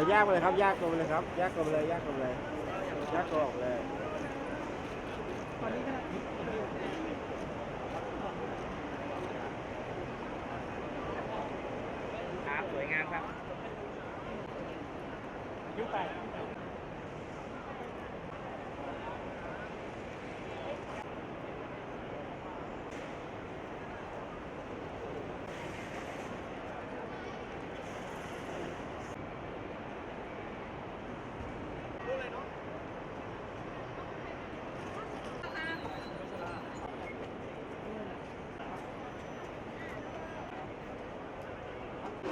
ดี๋ยวแยกไปเลยครับแยกตัวไปเลยครับแยกตัวไปเลยแยกตัวไปเลยแยกตัวออกเลยครับสวยงามครับยุคไป เ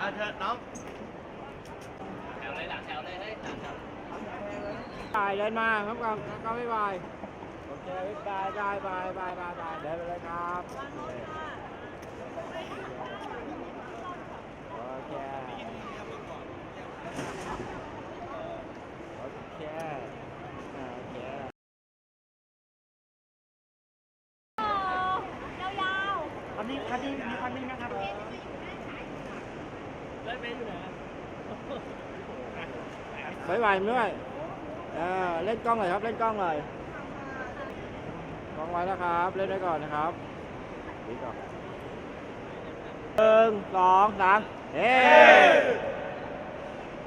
อาเถอะน้องแถวเลยหลังแถวเลยเฮ้ยหลังแถวบายเดินมาครับก็ก็ไม่บายโอเคบายบายบายบายบายบายเดินไปเลยครับโอเคโอเคโอเค คั นนี้คันนี้มีคันนึงนะครับเล่นไปอยู่ไหนบายบายด้วยเออเล่นกล้องเลยครับ เล่นกล้องเลยกล้องไว้นะครับ เล่นไว้ก่อนนะครับดีก่อนหนึ่งสองสามเฮ้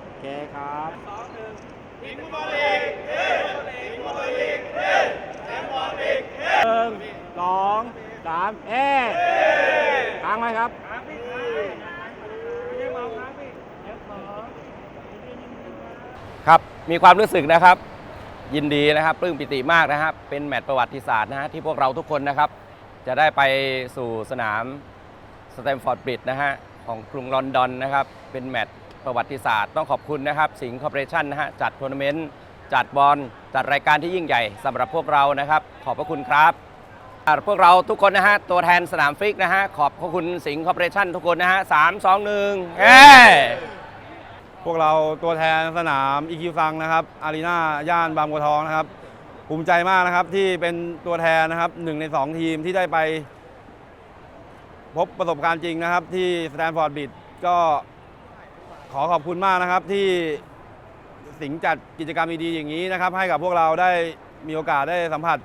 โอเคครับหนึ่งสองสามเฮ้ค้างไว้ครับครับพี่ครับไม่ได้เมาครับพี่เดี๋ยวขอครับมีความรู้สึกนะครับ ยินดีนะครับปลื้มปิติมากนะครับ เป็นแมตช์ประวัติศาสตร์นะฮะที่พวกเราทุกคนนะครับ จะได้ไปสู่สนามสแตมฟอร์ดบริดจ์นะฮะของกรุงลอนดอนนะครับ เป็นแมตช์ประวัติศาสตร์ต้องขอบคุณนะครับ สิงห์คอร์ปอเรชั่นนะฮะจัดทัวร์นาเมนต์จัดบอลจัดรายการที่ยิ่งใหญ่สำหรับพวกเรานะครับ ขอบพระคุณครับ พวกเราทุกคนนะฮะ ตัวแทนสนามฟิกนะฮะ ขอบพระคุณสิงห์คอร์ปอเรชั่นทุกคนนะฮะสามสองหนึ่งเฮ้พวกเราตัวแทนสนามอีคิวซังนะครับ อารีนาย่านบางบัวทองนะครับ ภูมิใจมากนะครับที่เป็นตัวแทนนะครับหนึ่งในสองทีมที่ได้ไป พบประสบการณ์จริงนะครับ ที่สแตนฟอร์ดบิดก็ขอขอบคุณมากนะครับที่สิงห์จัดกิจกรรมดีๆอย่างนี้นะครับ ให้กับพวกเราได้มีโอกาสได้สัมผัส